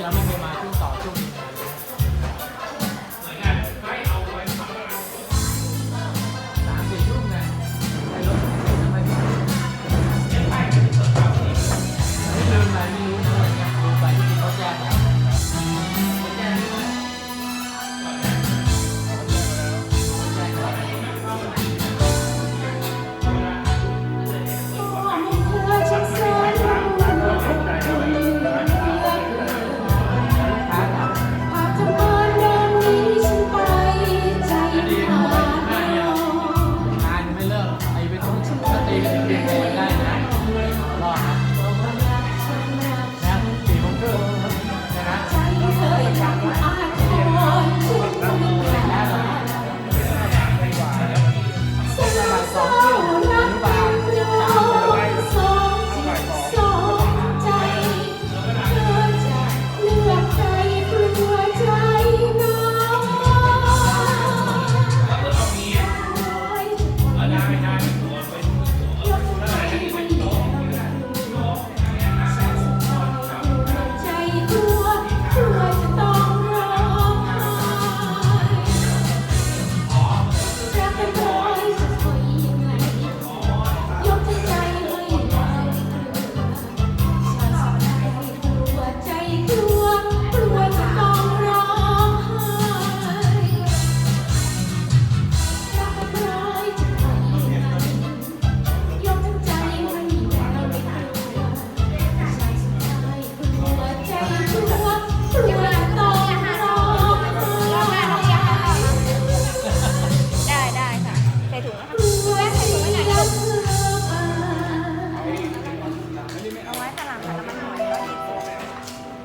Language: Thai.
ที่เราไม่เคยมาช่วงต่อช่วง